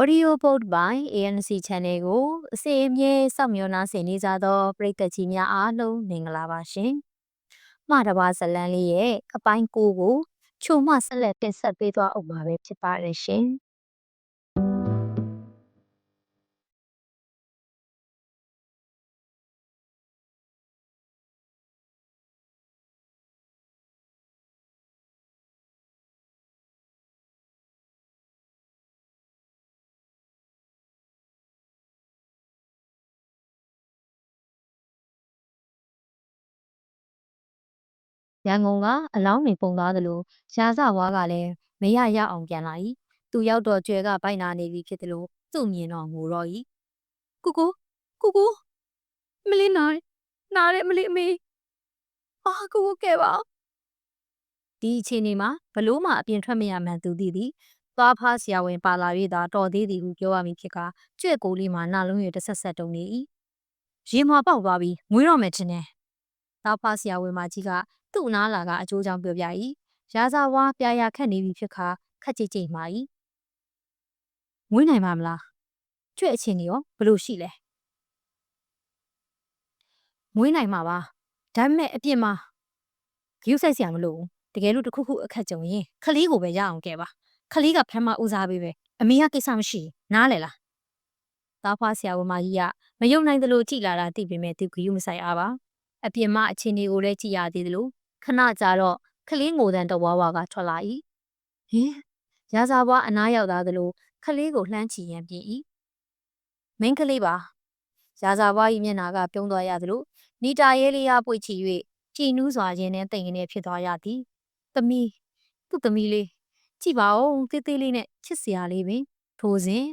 Audio Book by ANC Channel ကိုအစီအမြဲစောင့်မျှော်နှားဆင်နေကြသောပရိသတ်ကြီးများအားလုံးမင်္ဂလာပါရှင်။မှားတပါဇလန်းလေးရဲ့အပိုင်း၉ကိုချုံမှဆက်လက်တင်ဆက်ပေးသွားအောင်ပါပဲဖြစ်ပါတယ်ရှင်။ ရန်ကုန်ကအလောင်းတွေပုံသွားသလိုရာဇဝါးကလည်းမရရအောင်ပြန်လာ၏သူရောက်တော့ကျွဲကဘိုက်နာနေပြီဖြစ်တယ်လို့သူ့မြင်တော့ငိုတော့၏ကိုကိုကိုကိုမလေးနာနားတယ်မလေးအမေအာကိုကိုကဲပါဒီအချိန်မှာဘလို့မှအပြင်ထွက်မရမှန်းသူသိသည်သွားဖားဆရာဝန်ပါလာ၍သာတော်သေးသည်ဟုပြောရမည်ဖြစ်ကကြွဲ့ကိုလေးမှာနှလုံးရည်တစ်ဆက်ဆက်တုံနေ၏ရေမွာပေါက်သွားပြီးငွေတော့မယ်ထင်တယ်သားဖားဆရာဝန်မကြီးက သူ့နားလာကအကျိုးကြောင့်ပြောပြ၏ရာဇဝါပြာရခတ်နေပြီဖြစ်ခါခက်ကြိတ်ကြိတ်မှာ၏ငွေနိုင်ပါမလားကြွဲ့အချင်းကြီးရောဘလို့ရှိလဲမွေးနိုင်မှာပါဒါပေမဲ့အပြင်မှာဂရုစိုက်စရာမလိုဘူးတကယ်လို့တစ်ခုခုအခက်ကြုံရင်ခလေးကိုပဲရအောင်ကဲပါခလေးကဖမ်းမဦးစားပေးပဲအမေကကိစ္စမရှိနားလေလားသားဖွားဆရာဝန်မကြီးကမယုံနိုင်သလိုကြည်လာတာသိပေမဲ့သူဂရုမစိုက်အားပါအပြင်မှာအချင်းတွေကိုလည်းကြည်ရသေးတယ်လို့ ခဏကြာတော့ခလေးငိုတန်တဝါဝါကထွက်လာ၏ဟင်ရာဇာဘွားအနားရောက်သားသလိုခလေးကိုလှမ်းချီရန်ပြင်၏မင်းကလေးပါရာဇာဘွား၏မျက်နာကပြုံးသွားရသလိုနီတာရဲလေးအားပွေချီ၍ကြည်နူးစွာခြင်းနဲ့တိမ်ကနေဖြစ်သွားရသည်သမီးသူ့သမီးလေးကြည့်ပါဦးသေးသေးလေးနဲ့ချစ်စရာလေးပင်ထိုစဉ်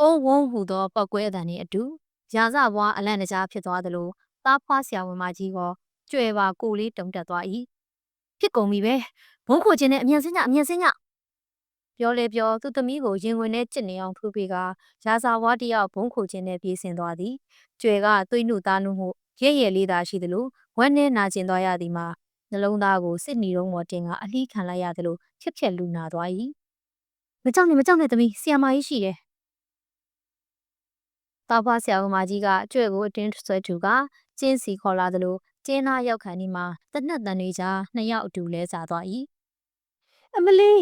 အုံးဝုံးဟူသောပောက်ကွဲအတန်နှင့်အတူရာဇဘွားအလန့်တကြားဖြစ်သွားသလိုသားဖွားဆရာဝန်မကြီးက ကြွယ်ပါကိုလေးတုံတက်သွား၏ဖြစ်ကုန်ပြီပဲဘုန်းခိုခြင်းနဲ့အမြန်စင်းကြအမြန်စင်းကြပြောလေပြောသူ့သမီးကိုရင်ဝင်နဲ့ကြစ်နေအောင်ဖူးပေးကရာဇဝါတယောက်ဘုန်းခိုခြင်းနဲ့ပြေးဆင်းသွားသည်ကြွယ်ကသွေးနှုသားနှုမှုရဲရဲလေးသာရှိသလိုဝမ်းနဲ့နာကျင်သွားရသည်မှာနှလုံးသားကိုစစ်နီတုံးပေါ်တင်ကအလှီးခံလိုက်ရသလိုဖြက်ဖြက်လူနာသွား၏မကြောက်နဲ့မကြောက်နဲ့သမီးဆီယမာကြီးရှိတယ်တာဖွားဆရာမကြီးကကြွဲ့ကိုအတင်းဆွဲထူကကျင်းစီခေါ်လာသလို ကျင်းသားရောက်ခံဒီမှာတနက်တန်တွေကြားနှစ်ယောက်အတူလဲစားသွား၏အမလီ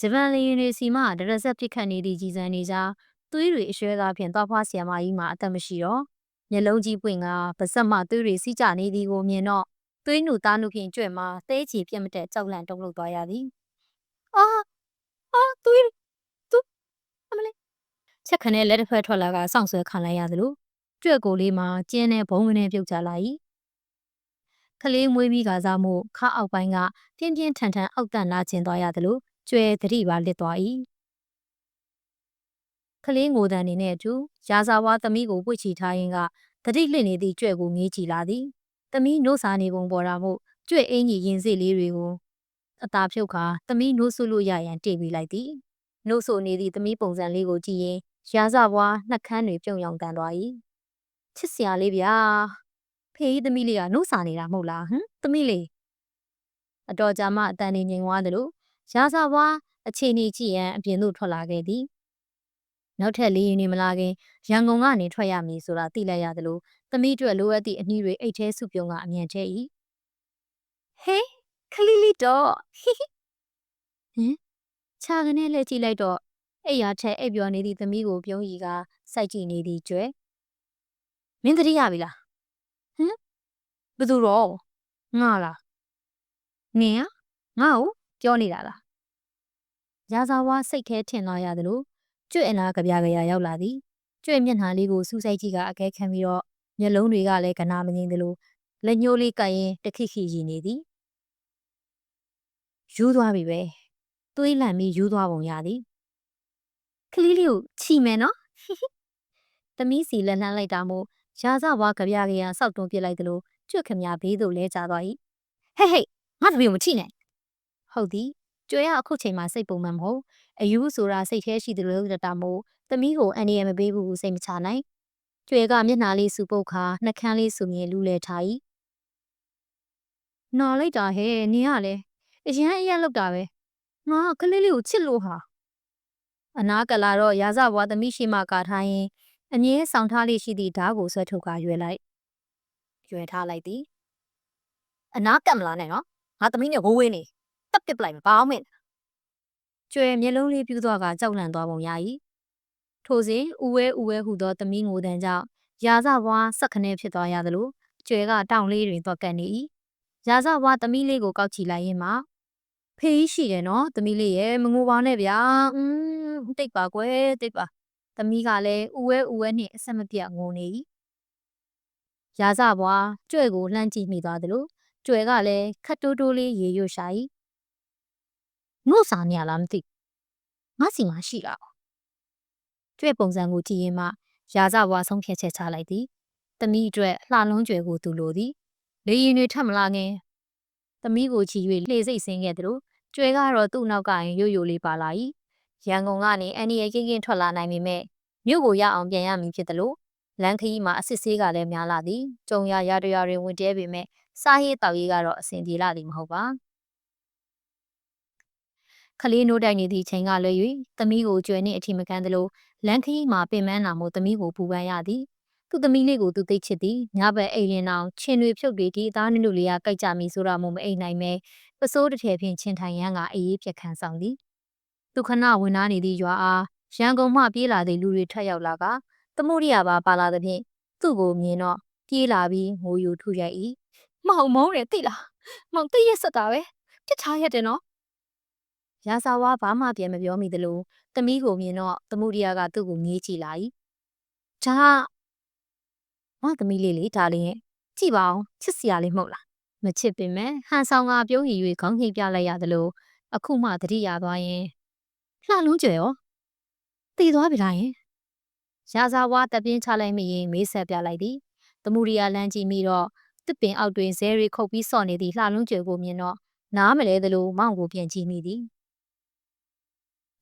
ဂျပန်လေယာဉ်တွေစီမှဒရဆက်ပစ်ခတ်နေသည့်ကြီးစံနေကြားသွေးတွေအရွှဲသားဖြင့်သွားဖွားဆီယမကြီးမှာအသက်မရှိတော့မျက်လုံးကြီးပွင့်ကပါစက်မှသွေးတွေစီးကျနေသည်ကိုမြင်တော့သွေးနုသားနုဖြင့်ကြွဲ့မှာသဲချီပြက်မတဲ့ကြောက်လန့်တုန်လှုပ်သွားရသည်အာအာသွေးသူအမလေးချက်ခနဲ့လက်တစ်ဖက်ထွက်လာကစောင့်ဆွဲခံလိုက်ရသလို ကြွက်ကိုလေးမှာကျင်းနဲ့ဘုံကနေပြုတ်ကျလာ၏ကလေးမွေးပြီးကစားမှုခါအောက်ပိုင်းကပြင်းပြင်းထန်ထန်အောက်တန့်လာခြင်းသွားရသလိုကျွဲသတိပါလစ်သွား၏ကလေးငိုတန်နေနဲ့အတူရာဇဝါသမီးကိုပွေ့ချီထားရင်းကတတိလှစ်နေသည့်ကြွဲ့ကိုငေးကြည့်လာသည်သမီးနှုတ်စာနေပုံပေါ်တာမို့ကြွဲ့အင်းကြီးရင်စိလေးတွေကိုအသာဖြုတ်ခါသမီးနှုတ်ဆုလို့ရရန်တေးပြီးလိုက်သည်နှုတ်ဆိုနေသည့်သမီးပုံစံလေးကိုကြည့်ရင်ရာဇဘွားနှက်ခမ်းတွေပြုံရောင်တန်သွား၏ ချစ်စရာလေးဗျာဖေးကြီးသမီးလေးကနှုတ်စာနေတာမဟုတ်လားဟမ်သမီးလေးအတော်ကြာမှအတန်နေငြိမ်သွားတယ်လို့ရာဇဘွားအခြေအနေကြည့်ရန်အပြင်သို့ထွက်လာခဲ့သည်နောက်ထပ်လေးရင်နေမလာခင်ရန်ကုန်ကနေထွက်ရမည်ဆိုတာသိလိုက်ရတယ်လို့သမီးအတွက်လိုအပ်သည့်အနည်းတွေအိတ်ထဲစုပြုံကအမြန်ချဲ၏ဟေးခလီလီတော့ဟိဟိဟင်ခြာကနေလှည့်ကြည့်လိုက်တော့အိယာထက်အိပ်ပျော်နေသည့်သမီးကိုပြုံးရီကစိုက်ကြည့်နေသည်ကျွဲ မင်းသတိရပြီလားဟမ်ဘယ်သူတော့ငါလားနင်ကငါ့ကိုပြောနေတာလားရာဇဝါစိတ်แค่ထင်လာရသလိုကျွတ်အလားကြပြကြရရောက်လာသည်ကျွတ်မျက်နှာလေးကိုစူးစိုက်ကြည့်ကအကဲခံပြီးတော့မျက်လုံးတွေကလည်းကနာမငြိမ်သလိုလက်ညှိုးလေးကပ်ရင်တခိခိရည်နေသည်ယူးသွားပြီပဲသွေးလန့်ပြီးယူးသွားပုံရသည်ကလေးလေးကိုချီမယ်နော်သမီးစီလက်လှမ်းလိုက်တာမို့ ရာဇဝါကြပြကြရစောက်တွန်းပြစ်လိုက်သလိုကျွတ်ခမရဘေးသို့လဲကျသွား၏ဟဲ့ဟဲ့ငါတပည့်ကိုမချိနဲ့ဟုတ်သည်ကျွဲရအခုချိန်မှာစိတ်ပုံမှန်မဟုတ်အယူဆိုတာစိတ်แท้ရှိတယ်လို့တတာမို့သမီးကိုအန်ဒီရမပေးဘူးစိတ်မချနိုင်ကျွဲကမျက်နှာလေးစူပုတ်ခါနှကန်းလေးစူမြင်လူလဲထား၏နော်လိုက်တာဟဲ့နင်ကလည်းအရင်အရက်လောက်တာပဲငါကလေးလေးကိုချစ်လို့ဟာအနာကလာတော့ရာဇဘွားသမီးရှိမှကာထားရင် အငင်းဆောင်ထားလေးရှိသည့်ဓာတ်ကိုဆွဲထုတ်ကရွယ်လိုက်ရွယ်ထားလိုက်သည်အနာကပ်မလားနဲ့နော်ငါသမီးနဲ့ဝိုးဝေးနေတပ်ပစ်ပလိုက်မပါအောင်မင်းကျွဲမျက်လုံးလေးပြူးသွားကကြောက်လန့်သွားပုံရ၏ထိုစဉ်ဥဝဲဥဝဲဟုသောသမီးငိုတန်းကြောင့်ရာဇဘွားဆက်ခနဲဖြစ်သွားရသလိုကျွဲကတောင်လေးတွင်သွားကပ်နေ၏ရာဇဘွားသမီးလေးကိုကောက်ချီလိုက်ရင်မှဖေးရှိတယ်နော်သမီးလေးရဲ့မငိုပါနဲ့ဗျာอืมတိတ်ပါကွယ်တိတ်ပါ သမီးကလည်းဥဝဲဥဝဲနှင့်အဆက်မပြတ်ငိုနေ၏ရာဇဘွားကျွဲ့ကိုလှမ်းကြည့်မိသွားသလိုကျွဲကလည်းခတ်တိုးတိုးလေးရေရွတ်ရှာ၏ငို့စာနေရလားမသိငါစီမှာရှိတာကျွဲ့ပုံစံကိုကြည့်ရင်မှရာဇဘွားဆုံးဖြတ်ချက်ချလိုက်သည်သမီးအတွက်လှလုံးကျွဲကိုသူလိုသည်လေရင်တွေထပ်မလာငင်သမီးကိုချီ၍လှေစိတ်ဆင်းခဲ့သလိုကျွဲကတော့သူ့နောက်ကရင်ရိုးရိုးလေးပါလာ၏ ရန်ကုန်ကနေအန်ဒီရဲ့ကင်းကင်းထွက်လာနိုင်ပေမဲ့မြို့ကိုရအောင်ပြန်ရမည်ဖြစ်သလိုလမ်းခရီးမှာအစစ်ဆေးကလည်းများလာသည်ကြုံရရတရတွေဝင်တဲပေမဲ့စားရေးတောက်ရေးကတော့အဆင်ပြေလာသည်မဟုတ်ပါခလေးနိုးတိုက်နေသည့်ချိန်ကလွဲ၍သမီးကိုကျွဲနှင့်အထီမကန်သလိုလမ်းခရီးမှာပင်ပန်းလာမှုသမီးကိုပူပန်ရသည်သူ့သမီးလေးကိုသူသိချစ်သည်ညဘက်အိမ်ရင်အောင်ချင်းတွေဖြုတ်တွေဒီအသားနုနုလေးကကြိုက်ကြမိဆိုတာမို့မအိမ်နိုင်မဲပစိုးတစ်ထည်ဖြင့်ချင်းထိုင်ရန်ကအေးအေးပြက်ခန်းဆောင်သည် သူခဏဝင်နာနေသည့်ရွာအားရန်ကုန်မှပြေးလာသည့်လူတွေထက်ရောက်လာကသမုဒိယပါပါလာသဖြင့်သူ့ကိုမြင်တော့ပြေးလာပြီးငိုယူထုရိုက်၏မောင်မုန်းတယ်သိလားမောင်သိရက်ဆက်တာပဲပြစ်ထားရတယ်နော်ရာစာဝါဘာမှပြန်မပြောမိသလိုသမီးကိုမြင်တော့သမုဒိယကသူ့ကိုငေးကြည့်လာ၏ဒါကမသမီးလေးလေဒါလေးရဲ့ကြည့်ပါအောင်ချစ်စရာလေးမဟုတ်လားမချစ်ပင်မဲ့ဟန်ဆောင်ကပြုံးရည်၍ခေါင်းခိတ်ပြလိုက်ရသလိုအခုမှတတိယသွားရင် လှလုံးကျွယ်ရောတည်သွားပြီလားယင်ရာဇာဝါတပင်းချလိုက်မိရင်မေးဆက်ပြလိုက်သည်သမုဒိယလမ်းကြည့်မိတော့တစ်ပင်အောက်တွင်ဇဲရီခုတ်ပြီးစော့နေသည့်လှလုံးကျွယ်ကိုမြင်တော့နားမလဲသလိုမောင်ကိုပြန်ကြည့်မိသည်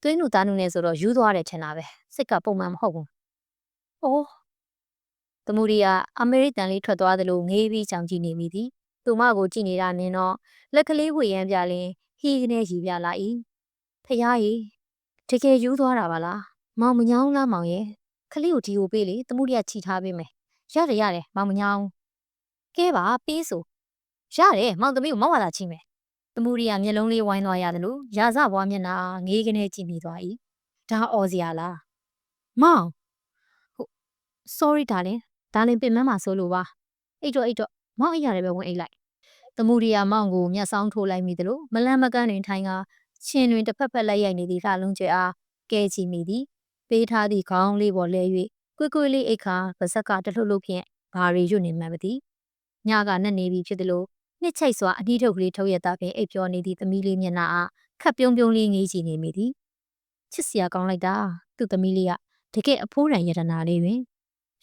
သွေးနုသားနုနဲ့ဆိုတော့ယူသွားတယ်ထင်တာပဲစိတ်ကပုံမှန်မဟုတ်ဘူး။အိုးသမုဒိယအမေရိကန်လေးထွက်သွားသလိုငေးပြီးကြောင်ကြည့်နေမိသည်။သူမကိုကြည့်နေတာနင်တော့လက်ကလေးဝေရမ်းပြလင်းဟီးကနေရီပြလာ၏။ဖယားကြီး တကယ်ယူသွားတာပါလား။မောင်မညောင်းလားမောင်ရဲ့ခလေးကိုဒီကိုပေးလေသမုဒိယချီထားပေးမယ်။ရတယ်ရတယ်မောင်မညောင်း။ကဲပါပေးဆိုရတယ်မောင်သမီးကိုမောက်ဝါသာချိမယ်။သမုဒိယမျက်လုံးလေးဝိုင်းသွားရတယ်လို့ရာဇဘွားမျက်နှာငေးကနေကြည့်မိသွား၏။ဒါအော်စရာလား။မောင်ဟုတ် sorry darling ဒါလင်ပင်မမှာဆိုလို့ပါအိတ်တော့အိတ်တော့မောင်အိတ်ရတယ်ပဲဝင်အိတ်လိုက်သမုဒိယမောင်ကိုမျက်စောင်းထိုးလိုက်မိသလိုမလန့်မကန်းတွင်ထိုင်က ချင်းတွင်တစ်ဖက်ဖက်လက်ရိုက်နေသည့်လှလုံးကျဲအားကဲချီမိသည်ပေးထားသည့်ခေါင်းလေးပေါ်လဲ၍ကွေ့ကွေ့လေးအိတ်ခါပါဇက်ကတလှုပ်လှုပ်ဖြင့်ဘာရီရွတ်နေမှမသိညကနက်နေပြီဖြစ်သလိုနှစ်ချိတ်စွာအနှီးထုတ်ကလေးထုတ်ရတာဖြင့်အိပ်ပြောနေသည့်သမီးလေးမျက်နှာအားခပ်ပြုံးပြုံးလေးငေးကြည့်နေမိသည်ချစ်စရာကောင်းလိုက်တာသူ့သမီးလေးကတကယ်အဖိုးရန်ယတနာလေးပင်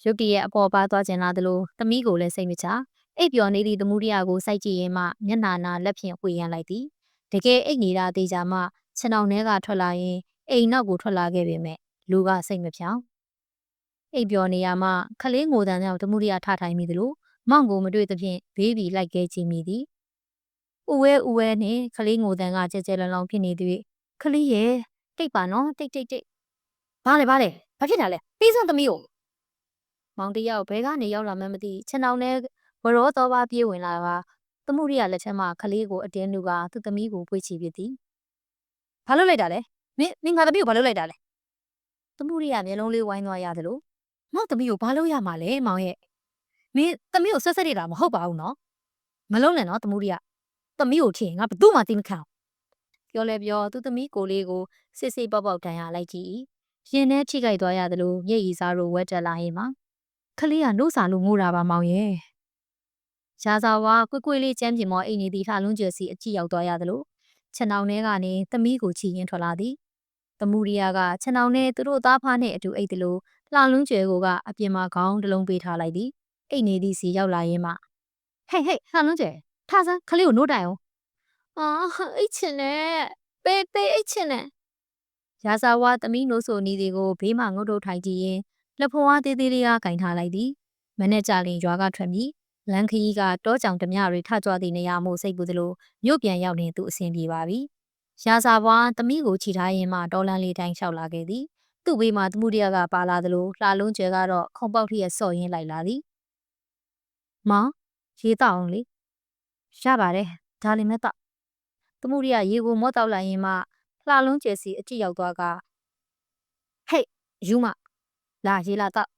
ရုတ်တရက်အပေါ်ပါသွားကျင်လာသလိုသမီးကိုလည်းစိတ်မချအိပ်ပျော်နေသည့်သမုဒိယကိုစိုက်ကြည့်ရင်မှမျက်နာနာလက်ဖြင့်ဝေရန်လိုက်သည် တကယ်အိတ်နေတာသေးကြမှခြေနှောင်ထဲကထွက်လာရင်အိမ်နောက်ကိုထွက်လာခဲ့ပေမဲ့လူကစိတ်မဖြောင်းအိပ်ပျော်နေရမှခလေးငိုတန်ကြောင့်သမုဒိယထထိုင်မိသလိုမောင်ကိုမတွေ့သဖြင့်ဘေးဘီလိုက်ခဲကြည့်မိသည်ဥဝဲဥဝဲနဲ့ခလေးငိုတန်ကကြဲကြဲလောင်လောင်ဖြစ်နေသည်ခလေးရဲ့တိတ်ပါနော်တိတ်တိတ်တိတ်ဘာလဲဘာလဲဘာဖြစ်တာလဲပြီးဆုံးသမီးကိုမောင်တယောက်ဘဲကနေရောက်လာမှန်းမသိခြံအောင်နဲ့ဝရောတော်ပါပြေးဝင်လာတာ သမုဒိယလက်ထက်မှခလေးကိုအတင်းလူကသူ့သမီးကိုပွေ့ချပြသည်ဘာလုပ်လိုက်တာလဲမင်းမင်းငါသမီးကိုဘာလုပ်လိုက်တာလဲသမုဒိယမျက်လုံးလေးဝိုင်းသွားရတယ်လို့မောင်သမီးကိုဘာလုပ်ရမှာလဲမောင်ရဲ့မင်းသမီးကိုဆက်ဆက်နေတာမဟုတ်ပါဘူးနော်မလုံးနဲ့နော်သမုဒိယသမီးကိုထင်ငါဘသူ့မှသိမခံပြောလဲပြောသူ့သမီးကိုလေးကိုစစ်စစ်ပေါက်ပေါက်တန်ရလိုက်ကြည့်ရင်ထဲထိခိုက်သွားရတယ်လို့မျက်ရည်စားတို့ဝက်တက်လာရင်မှာခလေးကနှုတ်စာလို့ငိုတာပါမောင်ရဲ့ ရာဇာဝါကွကွေးလေးကျမ်းပြင်မောအိမ်နေသည်ထလုံးကျစီအကြည့်ရောက်သွားရသလိုခြံအောင်ထဲကနေသမီးကိုချီရင်ထွက်လာသည်သမူရီယာကခြံအောင်ထဲသူတို့သားဖားနဲ့အတူအိတ်တယ်လို့လှလုံးကျဲကိုကအပြင်မှာခေါင်းတစ်လုံးပေးထားလိုက်သည်အိတ်နေသည်စီရောက်လာရင်မှဟဲ့ဟဲ့လှလုံးကျဲထားစမ်းခလေးကိုနှုတ်တိုင်အောင်အာအိတ်ချင်နဲ့ပေးပေးအိတ်ချင်နဲ့ရာဇာဝါသမီးနိုးဆိုနီဒီကိုဘေးမှာငုတ်တုတ်ထိုင်ကြည့်ရင်လက်ဖွားသေးသေးလေးကကင်ထားလိုက်သည်မနဲ့ကြလင်ရွာကထွက်ပြီး လမ်းခရီးကတောကြောင်ဓမြတွေထကြွသည့်နေရာမို့စိတ်ပူသလိုမြို့ပြန်ရောက်နေသူအဆင်ပြေပါပြီရာစာပွားသမီးကိုခြိထားရင်မှဒေါ်လန်လေးတိုင်းလျှောက်လာခဲ့သည်သူ့ဘေးမှာသမုဒရကပါလာသလိုလှလုံးကျဲကတော့ခုံပေါက်ထရက်စော့ရင်းလိုက်လာသည်မောင်ရေတောက်အောင်လေရပါတယ်ဒါလေးမဲ့တော့သမုဒရရေကိုမော့တောက်လိုက်ရင်မှလှလုံးကျဲစီအကြည့်ရောက်သွားကဟေ့ယူမလာရေလာတော့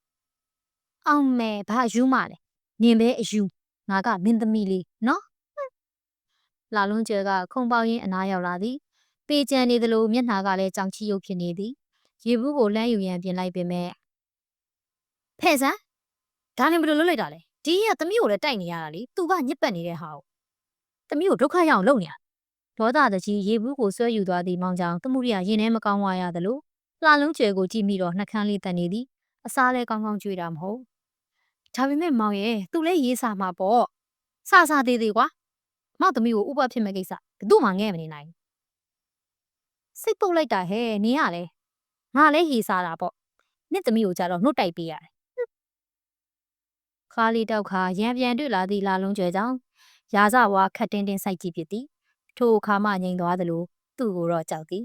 အောင်မဲဘာယူမလဲ နင်ပဲအယူငါကမင်းသမီးလေးနော်လာလုံးကျဲကခုံပေါင်းရင်းအနားရောက်လာသည်ပေကြံနေသလိုမျက်နှာကလည်းကြောင်ချီရုပ်ဖြစ်နေသည်ရေဘူးကိုလှမ်းယူရန်ပြင်လိုက်ပေမဲ့ဖဲ့စမ်းဒါနဲ့ဘယ်လိုလုပ်လိုက်တာလဲဒီကသမီးကိုလည်းတိုက်နေရတာလေသူကညစ်ပတ်နေတဲ့ဟာကိုသမီးကိုဒုက္ခရောက်အောင်လုပ်နေတာဒေါသတကြီးရေဘူးကိုဆွဲယူသွားသည်မောင်ကြောင့်တမှုရိယရင်ထဲမကောင်းဝါရသလိုလှလုံးကျဲကိုကြည့်မိတော့နှကန်းလေးတန်နေသည်အစားလဲကောင်းကောင်းကြွေတာမဟုတ် ဒါပေမဲ့မောင်ရဲ့သူလည်းရေးစားမှာပေါ့စစသေးသေးကွာမောက်သမီးကိုဥပဖြစ်မဲ့ကိစ္စဘယ်သူမှငဲ့မနေနိုင်ဘူးစိတ်ပုတ်လိုက်တာဟဲ့နင်ကလည်းငါလည်းဟီစားတာပေါ့နှစ်သမီးကိုကြတော့နှုတ်တိုက်ပေးရတယ်ဟွန်းခါလီတောက်ခါရံပြန်တွေ့လာသည့်လာလုံးကျွဲကြောင့်ရာဇဝါခတ်တင်းတင်းစိုက်ကြည့်ဖြစ်သည်ထိုအခါမှငြိမ်သွားသလိုသူ့ကိုတော့ကြောက်သည်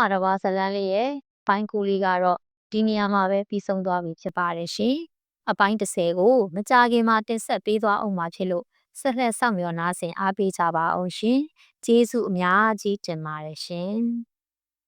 အားတော့ပါဇလန်းလေးရဲ့ဘိုင်းကူလေးကတော့ဒီနေရာမှာပဲပြီးဆုံးသွားပြီဖြစ်ပါတယ်ရှင်အပိုင်း30ကိုမကြခင်မှာတင်ဆက်ပေးသွားအောင်မှာဖြစ်လို့ဆက်လက်ဆောင်မျှော်နားဆင်အားပေးကြပါအောင်ရှင်ကျေးဇူးအများကြီးတင်ပါတယ်ရှင်